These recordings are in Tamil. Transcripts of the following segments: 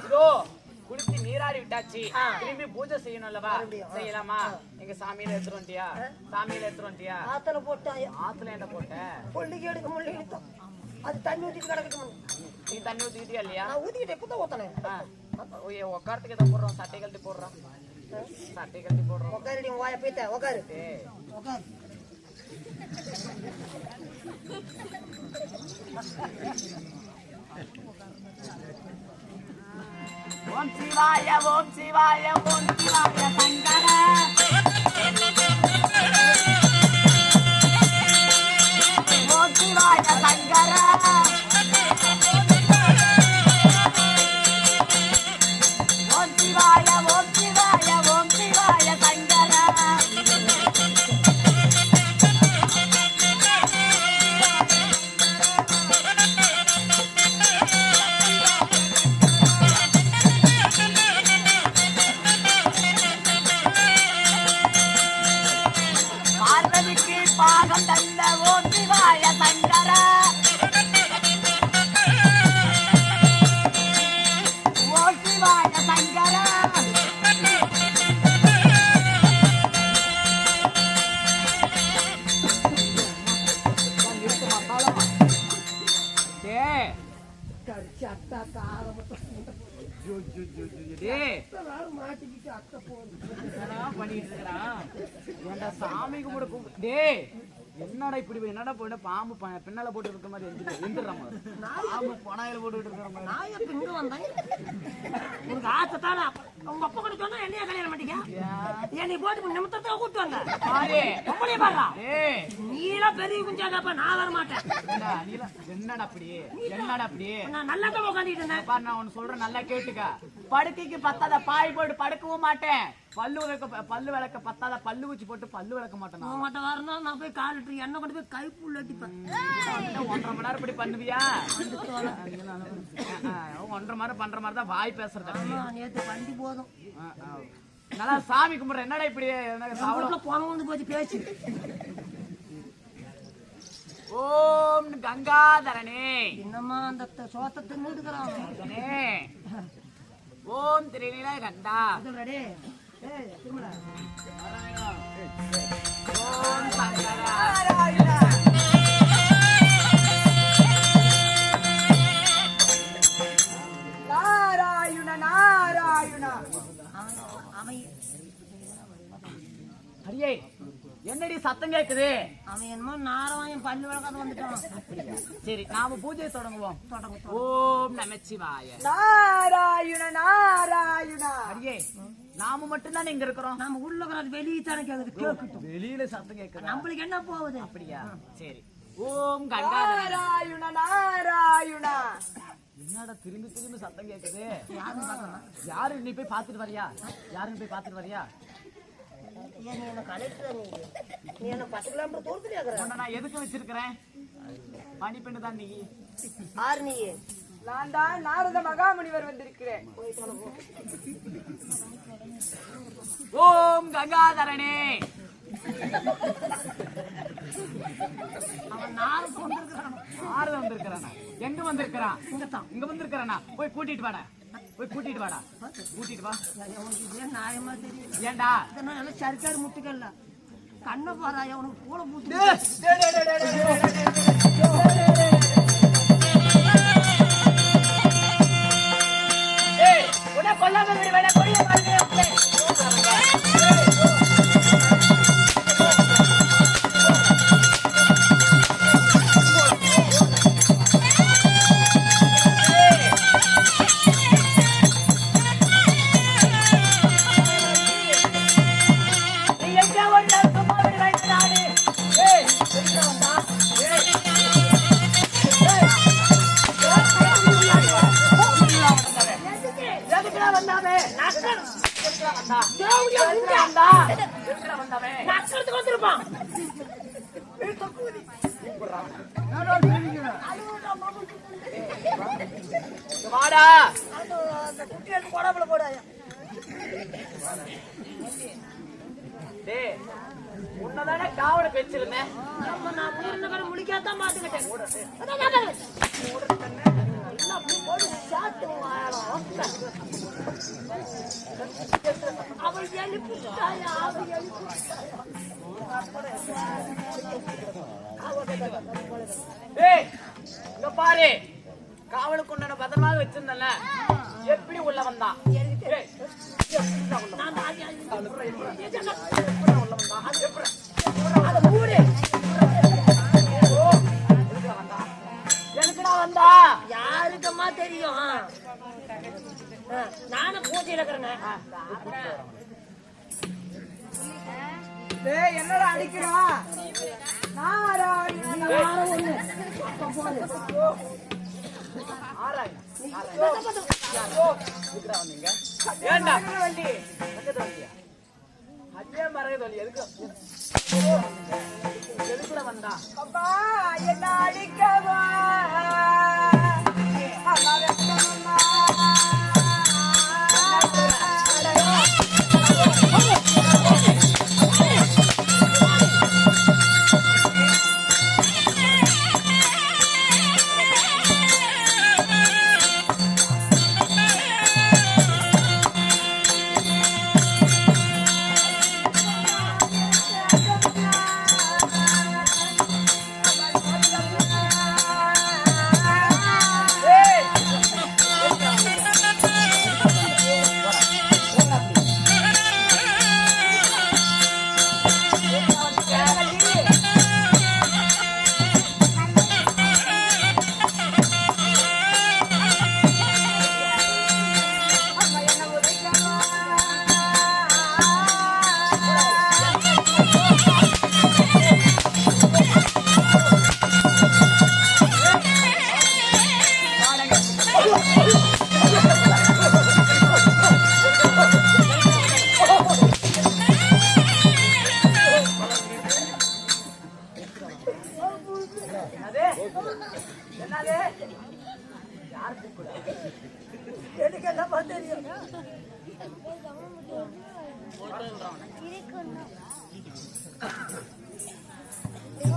இதோ குளித்து நீராடி விட்டாச்சு. திரும்பி பூஜை செய்யணும் அல்லவா. செய்யலாமா? எங்க சாமியில எடுத்துட்டு வந்துட்டியா? சாமியில எடுத்துட்டு வந்துட்டியா? ஆத்துல போட்டான். ஆத்துல என்ன போட்ட? கொள்ளிக்கு எடுக்க முள்ளி அது தண்ணி ஊத்திட்டு கிடக்கட்டும் நீ தண்ணி ஊத்திக்கிட்டியா இல்லையா? நான் ஊத்திக்கிட்டே இப்பதான் ஊத்தனேன். ஆ. ஓய், உக்காரத்துக்கு எதை போடுறோம். சட்டை கழட்டி போடுறோம். சட்டை கழட்டி போடுறோம். உட்காருடி வாய போய்த்த உட்காரு உட்காரு ஓம் சிவாய ஓம் சிவாய ஓம் சிவாய சங்கர. என்னடா இப்படி போய் என்னடா போயிட பாம்பு பின்னால போட்டு இருக்க மாதிரி எந்திரமா பாம்பு பனாயில போட்டு இருக்கிற மாதிரி. நான் எப்ப இங்க வந்தேன் உனக்கு ஆசை தானே உங்க அப்பா கூட சொன்னா என்னைய கல்யாணம் பண்ணிக்க நீ போட்டு நிமித்தத்தை கூட்டு வந்த. பாரு. உங்களையே டேய் நீலாம் பெரிய குஞ்சாக்கப்ப நான் வர மாட்டேன். என்னடா அப்படி? என்னடா அப்படி? நான் நல்லா தான் உட்காந்துட்டு இருந்தேன். நான் ஒன்னு சொல்றேன் நல்லா கேட்டுக்க. படுக்கைக்கு பத்தாத பாய் போட்டு படுக்கவும் மாட்டேன். பல்லு விளக்க பல்லு விளக்க பத்தாத பல்லு ஊச்சி போட்டு பல்லு விளக்க மாட்டேன். உங்கள்கிட்ட வரணும் நான் போய் கால் லிட்டர் எண்ணெய் கொண்டு போய் கைப்புள்ள அடிப்பேன் என்ன ஒன்றரை மணி நேரம் இப்படி பண்ணுவியா? ஒன்றரை மணி பண்ற மாதிரி தான் வாய் பேசுறது. நேத்து வண்டி போதும். நல்லா சாமி கும்பிடுற. என்னடா இப்படி வீட்டுல போன வந்து போச்சு பேச்சு. ஓம் கங்காதரனே. என்னம்மா அந்த சோத்தை தின்னு இருக்கிறான் கணே. ஓம் திருநீல கண்டா ஓம் சங்கரா. என்னடி சத்தம் கேக்குது? அவன் என்னமோ நாரவாயம் பல்லு விளக்காத வந்துட்டான். சரி நாம பூஜை தொடங்குவோம். தொடங்க ஓம் நமச்சிவாய நாராயண நாராயண. அடியே நாம மட்டும் தான் இங்க இருக்கிறோம். நம்ம உள்ள இருக்கிறது வெளியே தானே கேக்குது. கேட்கட்டும் வெளியில சத்தம் கேக்குதா? நம்மளுக்கு என்ன போகுது? அப்படியா? சரி. ஓம் நாராயண நாராயண. என்னடா திரும்பி திரும்பி சத்தம் கேக்குது? யாரு நீ போய் பாத்துட்டு வரியா? யாருன்னு போய் பாத்துட்டு வரியா? நீ என்ன கலெக்டர் நீ? நீ என்ன பத்து கிலோமீட்டர் தூரத்துல இருக்கிற? உன்னை நான் எதுக்கு வச்சிருக்கிறேன்? பணிப்பெண்ணு தான் நீ. ஆறு நீ? நான் தான் நாரத மகாமுனிவர் வந்திருக்கிறேன். ஓம் கங்காதரனே. அவன் நாலு கொண்டு இருக்கிறான் யாரு வந்திருக்கிறானா? எங்க வந்திருக்கிறான்? இங்க வந்திருக்கிறானா? போய் கூட்டிட்டு வாடா. போய் கூட்டிட்டு வாடா கூட்டிட்டு வா உனக்கு இதே நியாயமா தெரியும் ஏன்டா இதெல்லாம் நல்லா சர்க்காரு முட்டுக்கல்ல கண்ணை பாராயா உனக்கு பூளை பூத்து கொல்லாம விடுவேனா? வாடா அந்த குட்டி போடாயா டேய் உன்னதானே காவலுக்கு வச்சிருந்தேன் நம்ம நான் பாத்துக்கிட்டேன் அவள் எழுப்பிட்டாயா அவள் எழுப்பிட்டாயா பாரு. காவலுக்கு உண்டான பத்திரமாக வச்சிருந்தல எப்படி உள்ள வந்தான் உள்ள வந்தான்? அது அதை மூடு ஓ, வந்தா? யாருக்கம்மா தெரியும்? வந்தீங்க ஏன்டா வள்ளி பக்கத்து வண்டியா அதே மரகத வண்டி எதுக்கு எதுக்குடா வந்தா அப்பா என்ன அடிக்கவா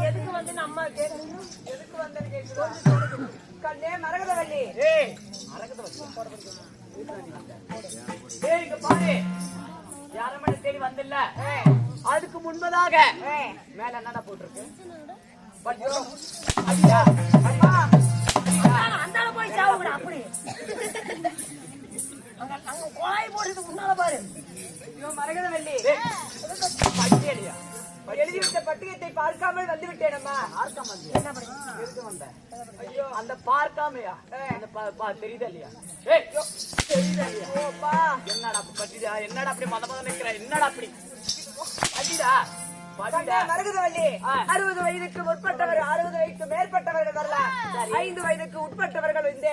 எதுக்கு வந்து அம்மா கேட்கணும் எதுக்கு வந்தேன்னு கேக்குறா? கண்ணே மரகதவள்ளி ஏய் மரகத வண்டி போட போறீங்க ஏய் இங்க பாரு. யாரமணி தேடி வந்தில்ல? அதுக்கு முன்பதாக. மேல என்னடா போட்டிருக்கு? அடியா அடியா போய் சாவுடா அப்படி. அங்க போடுறது முன்னால பாரு. அடியா எழுதிவிட்ட பட்டியத்தை பார்க்காமல் வந்து விட்டேனம்மா பார்க்காம வந்தியா? எதுக்கு வந்த? ஐயோ, அந்த பார்க்காமையா? அந்த தெரியுதா இல்லையா தெரியுதா இல்லையா ஓப்பா என்னடா பட்டிடா என்னடா அப்படி மத மத நிக்கிற என்னடா அப்படி. அறுபது வயதுக்கு முற்பட்டவர் அறுபது வயதுக்கு மேற்பட்டவர்கள் வரலாம். ஐந்து வயதுக்கு உட்பட்டவர்கள் இந்த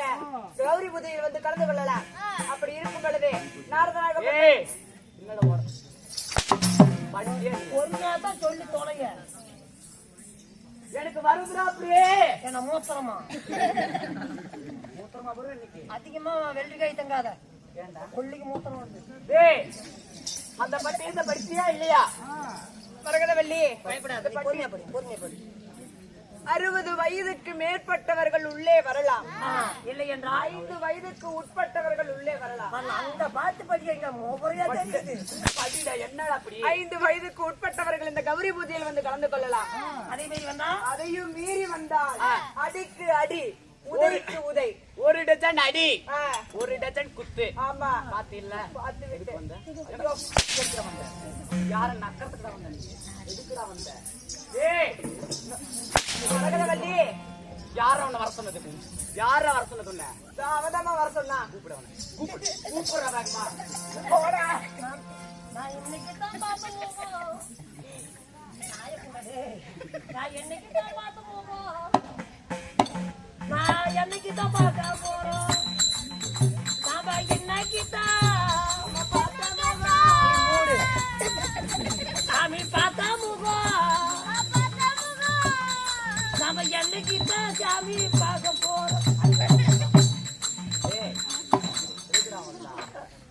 கௌரி புதையில் வந்து கலந்து கொள்ளலாம். அப்படி இருக்கும் பொழுது நாரதனாக ஏய். என்னடா போற? படியே ஒரு நாள் தான் சொல்லி தொலைங்க எனக்கு வருதுடா அப்படியே என்ன மூத்திரமா? மூத்திரமா வரும் இன்னைக்கு? அதிகமா வெள்ளரிக்காய் தங்காத. கொள்ளிக்கு மூத்திரம் வந்து டேய் அந்த பட்டி இந்த படிச்சியா இல்லையா? மரகதவள்ளி பயப்படாத. பொறுமையா படி பொறுமையா படி. அறுபது வயதுக்கு மேற்பட்டவர்கள் உள்ளே வரலாம். இல்லை என்றால் ஐந்து வயதுக்கு உட்பட்டவர்கள் உள்ளே வரலாம். வரல, அங்க பார்த்து படிக்க மோபரையா தெரியுது? என்னடா அப்படி? ஐந்து வயதுக்கு உட்பட்டவர்கள் இந்த கௌரி பூஜையில் வந்து கலந்து கொள்ளலாம். அதே மாதிரி வந்தா? அதையும் மீறி வந்தால் அடிக்கு அடி உதைக்கு உதை. ஒரு டஜன் அடி. ஒரு டஜன் குத்து. ஆமா. ஐயோ, எதுக்குடா வந்த? யார நக்கறதுக்குடா வந்த எதுக்குடா வந்த? ஏய்! மரகதவள்ளி யார உன்னை வர சொன்னது? யார வர சொன்னது உன்னை? அவதாமா வர சொன்னா கூப்பிட அவனை. கூப்பிடு. கூப்பிடுற வேகமா. போடா. நான் இன்னைக்கு தான் பார்த்து போவோம். நான் என்னைக்கு தான் பார்த்து போவோம். நான் என்னைக்கு தான் பார்க்க போறோம். நாம இன்னைக்கு தான் நாம என்னைக்கு தான் சாமி பார்க்க போறோம் எதுக்குடா வந்தா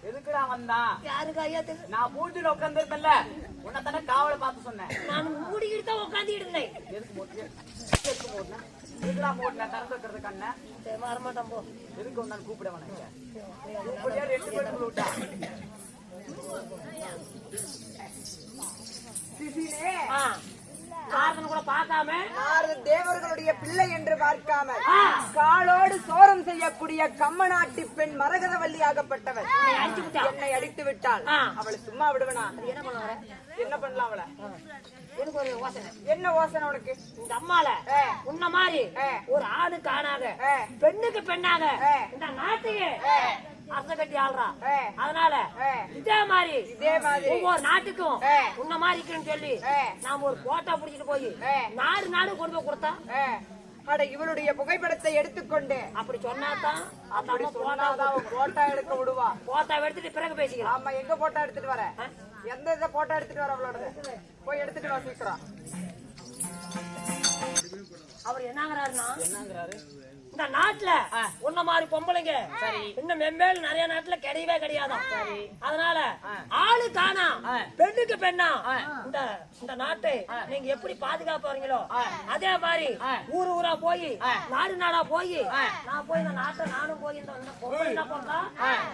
எதுக்குடா வந்தான் யாருக்கா தெரியாது நான் மூஞ்சில உட்காந்துருந்தேன்ல உன்னை தானே காவலை பார்த்து சொன்னேன் நான் மூடிக்கிட்டு தான் உட்காந்துட்டு இருந்தேன் எதுக்கு மூட்டு எதுக்கு மூட்டின இதுலாம் மூட்டின திறந்து வைக்கிறது கண்ணை சரி வரமாட்டோம் போ எதுக்கு வந்தாலும் கூப்பிட வேணாங்க கூப்பிடியா ரெண்டு பேரும் விட்டா சிசிலே ஆ. காரணம் கூட பார்க்காம தேவர்களுடைய பிள்ளை என்று பார்க்காமல். காலோடு சோரம் செய்யக்கூடிய கம்மநாட்டி பெண் மரகதவல்லி விட்டா. என்னை அடித்து விட்டாள். அவளை சும்மா விடுவனா என்ன பண்ணலாம் அவளை எனக்கு ஒரு யோசனை என்ன யோசனை உனக்கு இந்த அம்மால. உன்ன மாதிரி. ஒரு ஆணுக்கு ஆணாக. பெண்ணுக்கு பெண்ணாக. இந்த நாட்டுக்கு அரச கட்டி ஆள்றா. அதனால. இதே மாதிரி இதே மாதிரி. ஒவ்வொரு நாட்டுக்கும். உன்ன மாதிரி இருக்குன்னு சொல்லி. நாம ஒரு போட்டா புடிச்சிட்டு போய். நாடு நாடு கொண்டு போய் கொடுத்தா? அட இவளுடைய புகைப்படத்தை எடுத்துக்கொண்டு. அப்படி சொன்னாதான் அப்படி சொன்னாதான் போட்டோ எடுக்க விடுவா. போட்டா எடுத்துட்டு பிறகு பேசிக்கலாம். ஆமா எங்க போட்டோ எடுத்துட்டு வர? எந்த இதை போட்டோ எடுத்துட்டு வர அவளோட? போய் எடுத்துட்டு வா சீக்கிரம். அவர் என்னங்கிறாருன்னா என்னங்கிறாரு? இந்த நாட்டுல உன்ன மாதிரி பொம்பளைங்க. இன்னும் மெம்மேல் நிறைய நாட்டுல கிடையவே கிடையாதாம் அதனால ஆளு தானா. பெண்ணுக்கு பெண்ணா. இந்த இந்த நாட்டை நீங்க எப்படி பாதுகாப்பாருங்களோ அதே மாதிரி. ஊரு ஊரா போய். நாடு நாடா போய். நான் போய் இந்த நாட்டை நானும் போய் இந்த என்ன பண்றா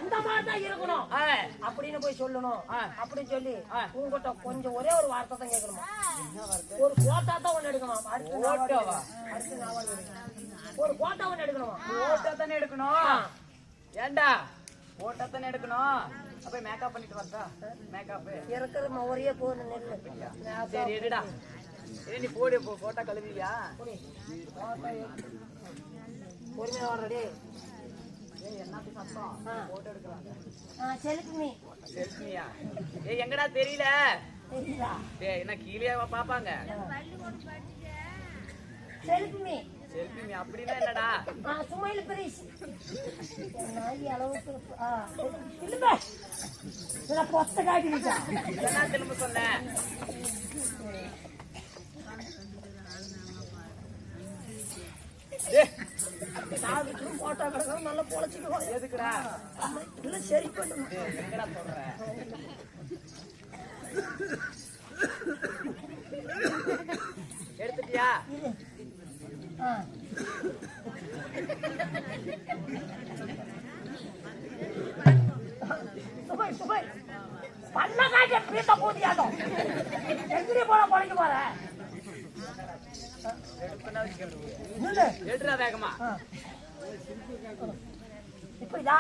இந்த மாதிரி தான் இருக்கணும் அப்படின்னு போய் சொல்லணும். அப்படின்னு சொல்லி. உங்ககிட்ட கொஞ்சம் ஒரே ஒரு வார்த்தை தான் கேட்கணுமா ஒரு போட்டா தான் ஒண்ணு எடுக்கணும் அடுத்து? அடுத்து நான். ஒரு போட்டா ஒண்ணு எடுக்கணுமா. போட்டோ தானே எடுக்கணும். ஏண்டா? போட்டோ தானே எடுக்கணும். அப்ப மேக்கப் பண்ணிட்டு வரதா மேக்கப் இருக்கிற ஒரே போன நெல்லு. சரி எடுடா. ஏய், நீ போடு போ போட்டோ கழுவியா? பொறுமையா ஏய் எங்கடா தெரியல? என்ன கீழே பாப்பாங்க. செலுக்கு நீ அப்படின்னா என்னடா சுமையில் பிரிஸ். நாய் அளவுக்கு ஆ, திரும்ப. இதை பொத்த காட்டிக்கிட்டா என்ன திரும்ப சொன்னேன் டேய், சாவிட்டு போட்டா கிடக்கணும் நல்லா பொழைச்சிக்குவோம் எதுக்குடா? இல்லை சரி டேய், எங்கடா சொல்ற எடுத்துட்டியா? சுபை சுபை பீத்த பூத்தியாட்டம் எங்கிரி போல பொழைக்க போற வேகமா இப்ப இதா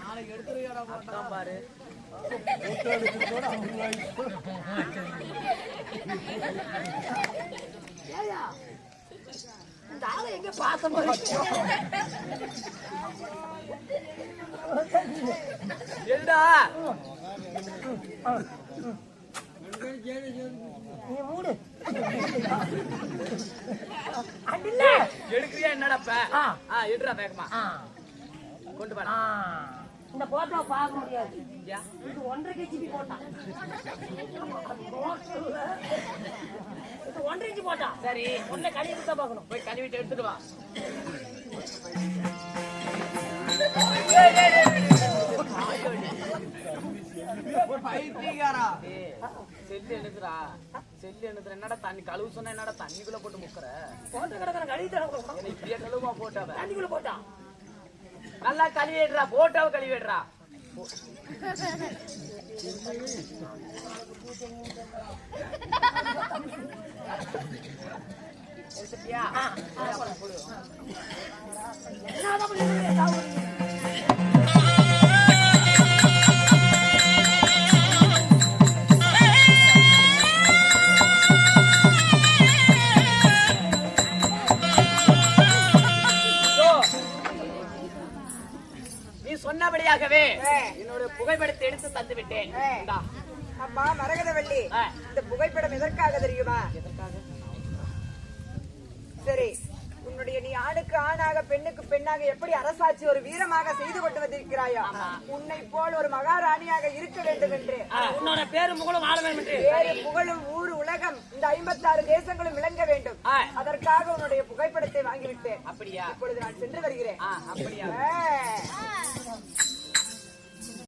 நாளைக்கு பாரு இந்த ஆளை எங்க பார்த்த மாதிரி எடுடா நீ மூடு எடுக்கிறியா? என்னடா ஆ. எடுடா வேகமா. கொண்டு வாடா. இந்த போட்டோ பார்க்க முடியாது? இது ஒன்றரை கேஜிபி போட்டா. இது ஒன்றரை இன்ச்சு போட்டா. சரி. ஒன்றை கழிவு தான் பார்க்கணும். போய் கழுவிட்டு எடுத்துட்டு வா. ஏய், செல்லு எழுதுடா செல்லு எழுதுற. என்னடா தண்ணி கழுவு சொன்னா என்னடா தண்ணிக்குள்ள போட்டு முக்கற? போட்டோ கிடக்கிற கழிவு இப்படியே கழுவா போட்டாவ தண்ணிக்குள்ள போட்டா. நல்லா கழுவிடுறா போட்டாவ கழுவிடுறா. எடுத்துட்டியா? தந்து விட்டேன். அம்மா மரகதவள்ளி. இந்த புகைப்படம் எதற்காக தெரியுமா? எதற்காக? சரி உன்னுடைய நீ ஆணுக்கு ஆணாக பெண்ணுக்கு பெண்ணாக எப்படி அரசாட்சி ஒரு வீரமாக செய்து கொண்டு வந்திருக்கிறாயோ உன்னை போல் ஒரு மகாராணியாக இருக்க வேண்டும் என்று. உன்னோட பேரு முகலும் ஆள வேண்டும் என்று. வேறு புகழும் ஊர் உலகம் இந்த ஐம்பத்தாறு தேசங்களும் விளங்க வேண்டும். அதற்காக உன்னுடைய புகைப்படத்தை வாங்கிவிட்டேன். அப்படியா? இப்பொழுது நான் சென்று வருகிறேன். அப்படியா.